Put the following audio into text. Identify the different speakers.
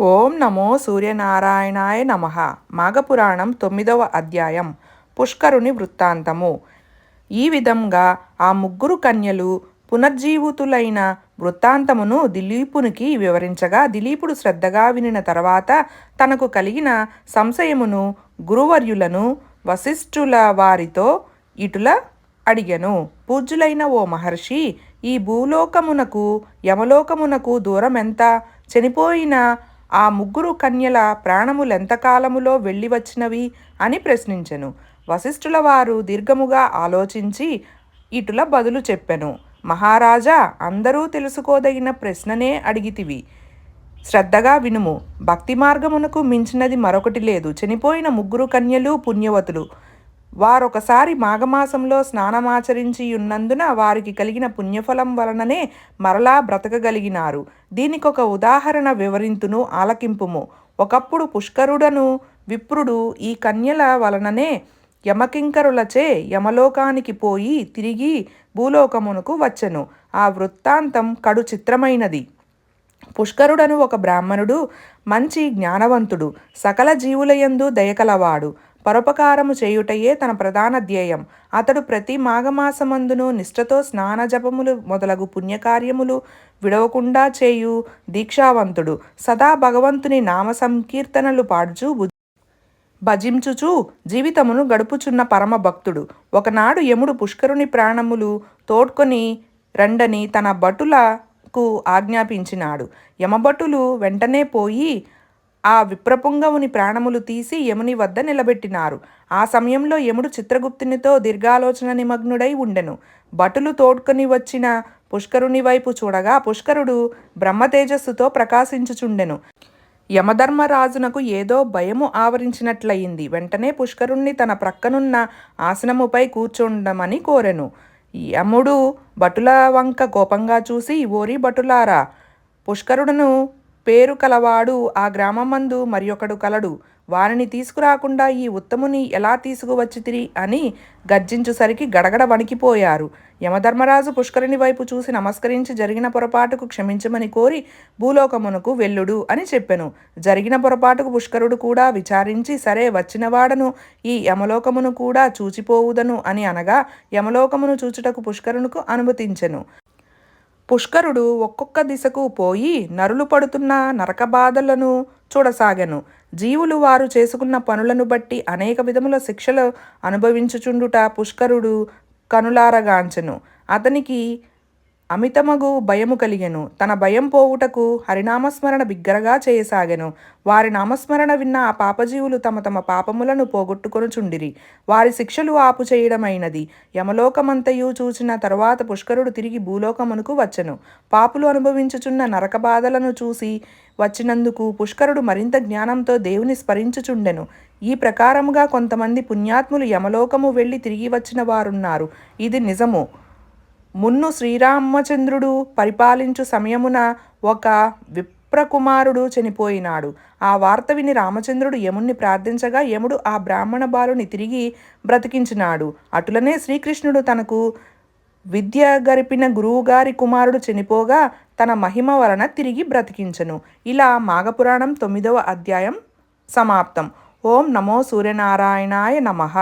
Speaker 1: ఓం నమో సూర్యనారాయణాయ నమ. మాఘపురాణం తొమ్మిదవ అధ్యాయం. పుష్కరుని వృత్తాంతము. ఈ విధంగా ఆ ముగ్గురు కన్యలు పునర్జీవితులైన వృత్తాంతమును దిలీపునికి వివరించగా దిలీపుడు శ్రద్ధగా వినిన తర్వాత తనకు కలిగిన సంశయమును గురువర్యులను వశిష్ఠుల వారితో ఇటుల అడిగను. పూజ్యులైన ఓ మహర్షి ఈ భూలోకమునకు యమలోకమునకు దూరమెంత? చనిపోయిన ఆ ముగ్గురు కన్యల ప్రాణములెంతకాలములో వెళ్ళి వచ్చినవి అని ప్రశ్నించెను. వశిష్ఠుల వారు దీర్ఘముగా ఆలోచించి ఇటుల బదులు చెప్పెను. మహారాజా అందరూ తెలుసుకోదగిన ప్రశ్ననే అడిగితివి. శ్రద్ధగా వినుము. భక్తి మార్గమునకు మించినది మరొకటి లేదు. చనిపోయిన ముగ్గురు కన్యలు పుణ్యవతులు. వారొకసారి మాఘమాసంలో స్నానమాచరించి ఉన్నందున వారికి కలిగిన పుణ్యఫలం వలననే మరలా బ్రతకగలిగినారు. దీనికొక ఉదాహరణ వివరింతును ఆలకింపుము. ఒకప్పుడు పుష్కరుడను విప్రుడు ఈ కన్యల వలననే యమకింకరులచే యమలోకానికి పోయి తిరిగి భూలోకమునకు వచ్చెను. ఆ వృత్తాంతం కడు చిత్రమైనది. పుష్కరుడను ఒక బ్రాహ్మణుడు మంచి జ్ఞానవంతుడు సకల జీవులయందు దయకలవాడు. పరోపకారము చేయుటయే తన ప్రధాన ధ్యేయం. అతడు ప్రతి మాఘమాసమందును నిష్ఠతో స్నాన జపములు మొదలగు పుణ్యకార్యములు విడవకుండా చేయు దీక్షావంతుడు. సదా భగవంతుని నామ సంకీర్తనలు పాడుచు భజించుచు జీవితమును గడుపుచున్న పరమ భక్తుడు. ఒకనాడు యముడు పుష్కరుని ప్రాణములు తోడ్కొని రండని తన భటుల కు ఆజ్ఞాపించినాడు. యమభటులు వెంటనే పోయి ఆ విప్రపుంగవుని ప్రాణములు తీసి యముని వద్ద నిలబెట్టినారు. ఆ సమయంలో యముడు చిత్రగుప్తునితో దీర్ఘాలోచన నిమగ్నుడై ఉండెను. భటులు తోడ్కొని వచ్చిన పుష్కరుని వైపు చూడగా పుష్కరుడు బ్రహ్మతేజస్సుతో ప్రకాశించుచుండెను. యమధర్మరాజునకు ఏదో భయము ఆవరించినట్లయింది. వెంటనే పుష్కరుణ్ణి తన ప్రక్కనున్న ఆసనముపై కూర్చుండమని కోరెను. యముడు భటుల వంక కోపంగా చూసి ఓరి భటులారా పుష్కరుడును పేరు కలవాడు ఆ గ్రామమందు మరి ఒకడు కలడు. వారిని తీసుకురాకుండా ఈ ఉత్తముని ఎలా తీసుకువచ్చితిరి అని గర్జించుసరికి గడగడ వణికిపోయారు. యమధర్మరాజు పుష్కరుని వైపు చూసి నమస్కరించి జరిగిన పొరపాటుకు క్షమించమని కోరి భూలోకమునకు వెల్లుడు అని చెప్పెను. జరిగిన పొరపాటుకు పుష్కరుడు కూడా విచారించి సరే వచ్చినవాడను ఈ యమలోకమును కూడా చూచిపోవుదను అని అనగా యమలోకమును చూచుటకు పుష్కరునుకు అనుమతించెను. పుష్కరుడు ఒక్కొక్క దిశకు పోయి నరులు పడుతున్న నరక బాధలను చూడసాగాను. జీవులు వారు చేసుకున్న పనులను బట్టి అనేక విధముల శిక్షలు అనుభవించుచుండుట పుష్కరుడు కనులారగాంచెను. అతనికి అమితమగు భయము కలిగెను. తన భయం పోవుటకు హరినామస్మరణ బిగ్గరగా చేయసాగెను. వారి నామస్మరణ విన్న ఆ పాపజీవులు తమ తమ పాపములను పోగొట్టుకొనుచుండిరి. వారి శిక్షలు ఆపు చేయడమైనది. యమలోకమంతయు చూచిన తరువాత పుష్కరుడు తిరిగి భూలోకమునకు వచ్చెను. పాపులు అనుభవించుచున్న నరక బాధలను చూసి వచ్చినందుకు పుష్కరుడు మరింత జ్ఞానంతో దేవుని స్మరించుచుండెను. ఈ ప్రకారముగా కొంతమంది పుణ్యాత్ములు యమలోకము వెళ్ళి తిరిగి వచ్చిన వారున్నారు. ఇది నిజము. మున్ను శ్రీరామచంద్రుడు పరిపాలించు సమయమున ఒక విప్రకుమారుడు చనిపోయినాడు. ఆ వార్త విని రామచంద్రుడు యముణ్ణి ప్రార్థించగా యముడు ఆ బ్రాహ్మణ బాలుని తిరిగి బ్రతికించినాడు. అటులనే శ్రీకృష్ణుడు తనకు విద్య గరిపిన గురువుగారి కుమారుడు చనిపోగా తన మహిమ వలన తిరిగి బ్రతికించను. ఇలా మాఘపురాణం తొమ్మిదవ అధ్యాయం సమాప్తం. ఓం నమో సూర్యనారాయణాయ నమః.